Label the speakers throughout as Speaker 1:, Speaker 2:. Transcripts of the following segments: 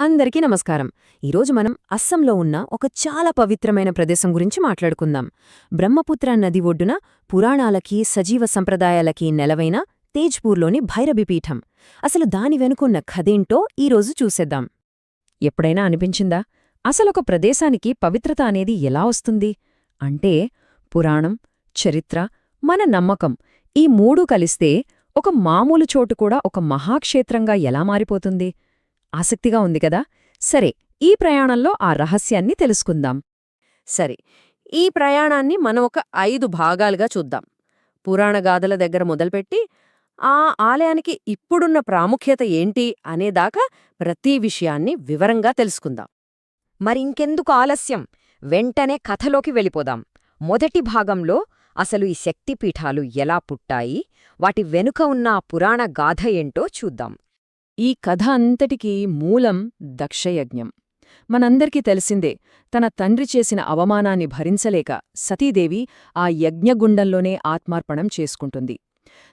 Speaker 1: అందరికీ నమస్కారం. ఈరోజు మనం అస్సంలో ఉన్న ఒక చాలా పవిత్రమైన ప్రదేశం గురించి మాట్లాడుకుందాం. బ్రహ్మపుత్ర నది ఒడ్డున పురాణాలకి సజీవ సంప్రదాయాలకి నెలవైన తేజ్పూర్లోని భైరబిపీఠం అసలు దాని వెనుకున్న కథేంటో ఈరోజు చూసేద్దాం. ఎప్పుడైనా అనిపించిందా? అసలొక ప్రదేశానికి పవిత్రత అనేది ఎలా వస్తుంది? అంటే పురాణం చరిత్ర మన నమ్మకం ఈ మూడూ కలిస్తే ఒక మామూలు చోటు కూడా ఒక మహాక్షేత్రంగా ఎలా మారిపోతుంది? ఆసక్తిగా ఉంది కదా? సరే ఈ ప్రయాణంలో ఆ రహస్యాన్ని తెలుసుకుందాం.
Speaker 2: సరే ఈ ప్రయాణాన్ని మనం ఒక ఐదు భాగాలుగా చూద్దాం. పురాణగాథల దగ్గర మొదలుపెట్టి ఆ ఆలయానికి ఇప్పుడున్న ప్రాముఖ్యత ఏంటి అనేదాకా ప్రతి విషయాన్ని వివరంగా తెలుసుకుందాం.
Speaker 3: మరింకెందుకు ఆలస్యం? వెంటనే కథలోకి వెళ్ళిపోదాం. మొదటి భాగంలో అసలు ఈ శక్తిపీఠాలు ఎలా పుట్టాయి? వాటి వెనుక ఉన్న ఆ పురాణ గాథ ఏంటో చూద్దాం.
Speaker 1: ఈ కథ అంతటికీ మూలం దక్షయజ్ఞం. మనందరికీ తెలిసిందే తన తండ్రి చేసిన అవమానాన్ని భరించలేక సతీదేవి ఆ యజ్ఞగుండంలోనే ఆత్మార్పణం చేసుకుంటుంది.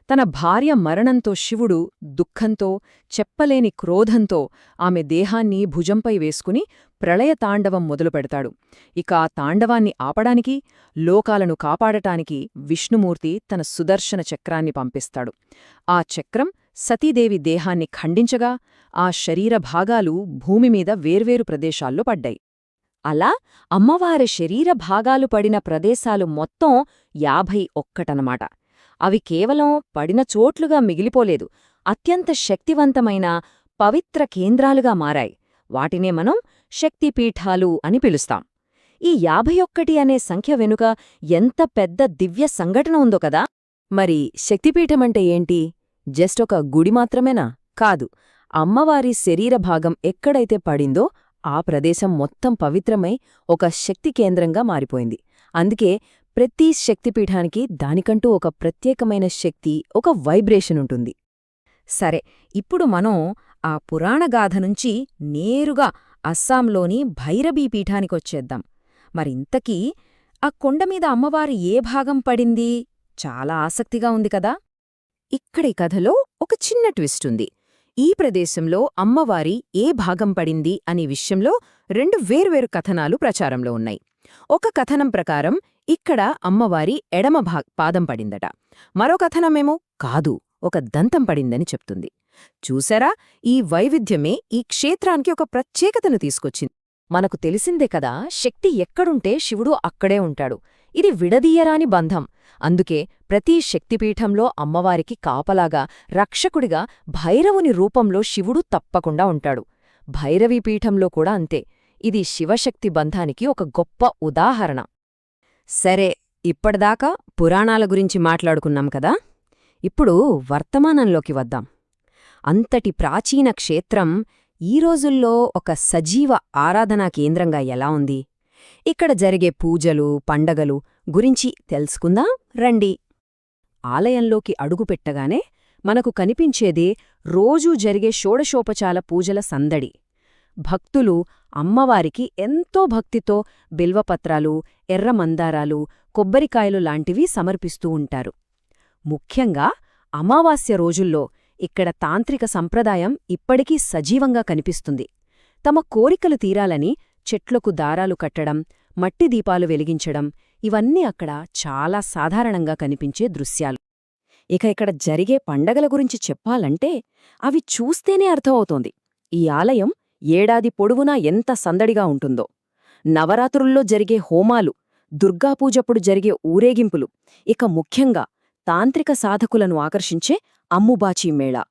Speaker 1: తన భార్య మరణంతో శివుడు దుఃఖంతో చెప్పలేని క్రోధంతో ఆమె దేహాన్ని భుజంపై వేసుకుని ప్రళయతాండవం మొదలుపెడతాడు ఇక ఆ తాండవాన్ని ఆపడానికి లోకాలను కాపాడటానికి విష్ణుమూర్తి తన సుదర్శన చక్రాన్ని పంపిస్తాడు. ఆ చక్రం సతీదేవి దేహాన్ని ఖండించగా ఆ శరీర భాగాలు భూమిమీద వేర్వేరు ప్రదేశాల్లో పడ్డాయి.
Speaker 3: అలా అమ్మవారి శరీర భాగాలు పడిన ప్రదేశాలు మొత్తం యాభై ఒక్కటనమాట. అవి కేవలం పడిన చోట్లుగా మిగిలిపోలేదు అత్యంత శక్తివంతమైన పవిత్ర కేంద్రాలుగా మారాయి. వాటినే మనం శక్తిపీఠాలు అని పిలుస్తాం. ఈ యాభై ఒక్కటి అనే సంఖ్య వెనుక ఎంత పెద్ద దివ్య సంఘటన ఉందో కదా!
Speaker 1: మరి శక్తిపీఠమంటే ఏంటి? జస్ట్ ఒక గుడి మాత్రమేనా? కాదు. అమ్మవారి శరీర భాగం ఎక్కడైతే పడిందో ఆ ప్రదేశం మొత్తం పవిత్రమై ఒక శక్తి కేంద్రంగా మారిపోయింది. అందుకే ప్రతి శక్తిపీఠానికి దానికంటూ ఒక ప్రత్యేకమైన శక్తి ఒక వైబ్రేషన్ ఉంటుంది.
Speaker 3: సరే ఇప్పుడు మనం ఆ పురాణగాథ నుంచి నేరుగా అస్సాంలోని భైరబీ పీఠానికొచ్చేద్దాం. మరింతకీ ఆ కొండమీద అమ్మవారి ఏ భాగం పడింది? చాలా ఆసక్తిగా ఉంది కదా.
Speaker 1: ఇక్కడి కథలో ఒక చిన్న ట్విస్ట్ ఉంది ఈ ప్రదేశంలో అమ్మవారి ఏ భాగం పడింది అనే విషయంలో రెండు వేర్వేరు కథనాలు ప్రచారంలో ఉన్నాయి. ఒక కథనం ప్రకారం ఇక్కడ అమ్మవారి ఎడమ భా పాదం పడిందట. మరో కథనమేమో కాదు ఒక దంతం పడిందని చెప్తుంది. చూసారా? ఈ వైవిధ్యమే ఈ క్షేత్రానికి ఒక ప్రత్యేకతను తీసుకొచ్చింది. మనకు తెలిసిందే కదా శక్తి ఎక్కడుంటే శివుడు అక్కడే ఉంటాడు. ఇది విడదీయరాని బంధం. అందుకే ప్రతి శక్తిపీఠంలో అమ్మవారికి కాపలాగా రక్షకుడిగా భైరవుని రూపంలో శివుడు తప్పకుండా ఉంటాడు. భైరవీపీఠంలో కూడా అంతే. ఇది శివశక్తి బంధానికి ఒక గొప్ప ఉదాహరణ.
Speaker 3: సరే ఇప్పటిదాకా పురాణాల గురించి మాట్లాడుకున్నాం కదా? ఇప్పుడు వర్తమానంలోకి వద్దాం. అంతటి ప్రాచీన క్షేత్రం ఈ రోజుల్లో ఒక సజీవ ఆరాధనా కేంద్రంగా ఎలా ఉంది? ఇక్కడ జరిగే పూజలు పండగలు గురించి తెలుసుకుందాం రండి. ఆలయంలోకి అడుగుపెట్టగానే మనకు కనిపించేదే రోజూ జరిగే షోడశోపచాల పూజల సందడి. భక్తులు అమ్మవారికి ఎంతో భక్తితో బిల్వపత్రాలు ఎర్రమందారాలు కొబ్బరికాయలు లాంటివి సమర్పిస్తూ ఉంటారు. ముఖ్యంగా అమావాస్య రోజుల్లో ఇక్కడ తాంత్రిక సంప్రదాయం ఇప్పటికీ సజీవంగా కనిపిస్తుంది. తమ కోరికలు తీరాలని చెట్లకు దారాలు కట్టడం మట్టి దీపాలు వెలిగించడం ఇవన్నీ అక్కడ చాలా సాధారణంగా కనిపించే దృశ్యాలు. ఇక ఇక్కడ జరిగే పండగల గురించి చెప్పాలంటే అవి చూస్తేనే అర్థమవుతోంది. ఈ ఆలయం ఏడాది పొడవునా ఎంత సందడిగా ఉంటుందో. నవరాత్రుల్లో జరిగే హోమాలు దుర్గాపూజప్పుడు జరిగే ఊరేగింపులు ఇక ముఖ్యంగా తాంత్రిక సాధకులను ఆకర్షించే అమ్ముబాచీ మేళ.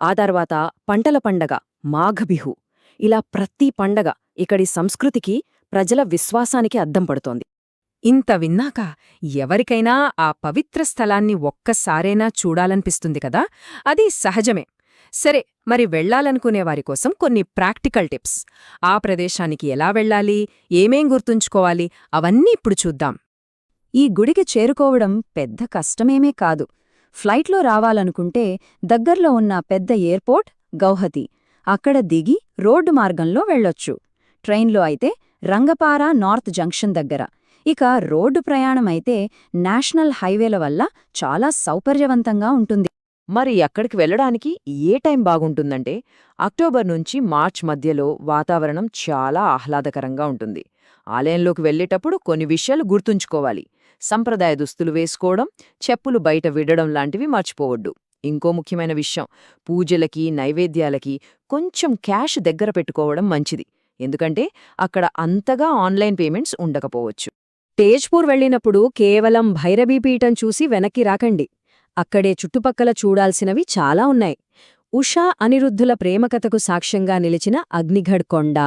Speaker 3: ఆ తర్వాత పంటల పండగ మాఘబిహు. ఇలా ప్రతి పండగ ఇక్కడి సంస్కృతికి ప్రజల విశ్వాసానికి అద్దం పడుతోంది.
Speaker 1: ఇంత విన్నాక ఎవరికైనా ఆ పవిత్ర స్థలాన్ని ఒక్కసారైనా చూడాలనిపిస్తుంది కదా? అది సహజమే. సరే మరి వెళ్ళాలనుకునేవారి కోసం కొన్ని ప్రాక్టికల్ టిప్స్. ఆ ప్రదేశానికి ఎలా వెళ్ళాలి? ఏమేం గుర్తుంచుకోవాలి? అవన్నీ ఇప్పుడు చూద్దాం.
Speaker 3: ఈ గుడికి చేరుకోవడం పెద్ద కష్టమేమీ కాదు. ఫ్లైట్లో రావాలనుకుంటే దగ్గర్లో ఉన్న పెద్ద ఎయిర్పోర్ట్ గౌహతి. అక్కడ దిగి రోడ్డు మార్గంలో వెళ్ళొచ్చు. ట్రైన్లో అయితే రంగపార నార్త్ జంక్షన్ దగ్గర. ఇక రోడ్డు ప్రయాణమైతే నేషనల్ హైవేల వల్ల చాలా సౌకర్యవంతంగా ఉంటుంది.
Speaker 1: మరి అక్కడికి వెళ్ళడానికి ఏ టైం బాగుంటుందంటే అక్టోబర్ నుంచి మార్చ్ మధ్యలో వాతావరణం చాలా ఆహ్లాదకరంగా ఉంటుంది. ఆలయంలోకి వెళ్ళేటప్పుడు కొన్ని విషయాలు గుర్తుంచుకోవాలి. సంప్రదాయ దుస్తులు వేసుకోవడం చెప్పులు బయట విడడం లాంటివి మర్చిపోవద్దు. ఇంకో ముఖ్యమైన విషయం పూజలకి నైవేద్యాలకి కొంచెం క్యాష్ దగ్గర పెట్టుకోవడం మంచిది. ఎందుకంటే అక్కడ అంతగా ఆన్లైన్ పేమెంట్స్ ఉండకపోవచ్చు.
Speaker 3: తేజ్పూర్ వెళ్ళినప్పుడు కేవలం భైరవీపీఠం చూసి వెనక్కి రాకండి. అక్కడే చుట్టుపక్కల చూడాల్సినవి చాలా ఉన్నాయి. ఉషా అనిరుద్ధుల ప్రేమకథకు సాక్ష్యంగా నిలిచిన అగ్నిఘడ్ కొండ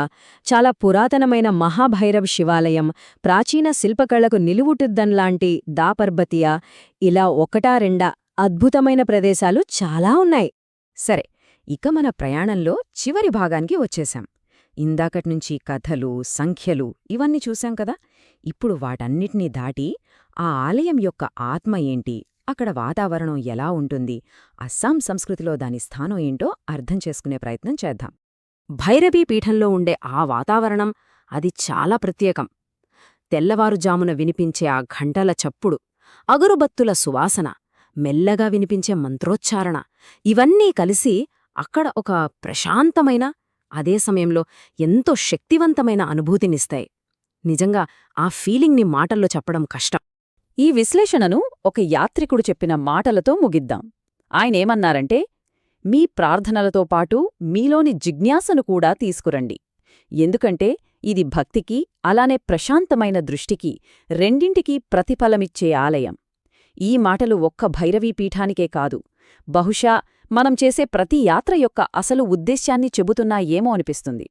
Speaker 3: చాలా పురాతనమైన మహాభైరవ్ శివాలయం ప్రాచీన శిల్పకళకు నిలువుటుద్దన్లాంటి దాపర్బతియా ఇలా ఒకటా రెండా అద్భుతమైన ప్రదేశాలు చాలా ఉన్నాయి.
Speaker 1: సరే ఇక మన ప్రయాణంలో చివరి భాగానికి వచ్చేశాం. ఇందాకట్నుంచి కథలు సంఖ్యలు ఇవన్నీ చూశాం కదా? ఇప్పుడు వాటన్నిటినీ దాటి ఆ ఆలయం యొక్క ఆత్మ ఏంటి? అక్కడ వాతావరణం ఎలా ఉంటుంది అస్సాం సంస్కృతిలో దాని స్థానం ఏంటో అర్థం చేసుకునే ప్రయత్నం చేద్దాం. భైరవీ పీఠంలో ఉండే ఆ వాతావరణం అది చాలా ప్రత్యేకం. తెల్లవారుజామున వినిపించే ఆ ఘంటల చప్పుడు అగరుబత్తుల సువాసన మెల్లగా వినిపించే మంత్రోచ్చారణ ఇవన్నీ కలిసి అక్కడ ఒక ప్రశాంతమైన అదే సమయంలో ఎంతో శక్తివంతమైన అనుభూతినిస్తాయి. నిజంగా ఆ ఫీలింగ్ని మాటల్లో చెప్పడం కష్టం.
Speaker 4: ఈ విశ్లేషణను ఒక యాత్రికుడు చెప్పిన మాటలతో ముగిద్దాం. ఆయనేమన్నారంటే మీ ప్రార్థనలతో పాటు మీలోని జిజ్ఞాసను కూడా తీసుకురండి. ఎందుకంటే ఇది భక్తికి అలానే ప్రశాంతమైన దృష్టికి రెండింటికీ ప్రతిఫలమిచ్చే ఆలయం. ఈ మాటలు ఒక్క భైరవీ పీఠానికే కాదు. బహుశా మనం చేసే ప్రతి యాత్ర యొక్క అసలు ఉద్దేశ్యాన్ని చెబుతున్నాయేమో అనిపిస్తుంది.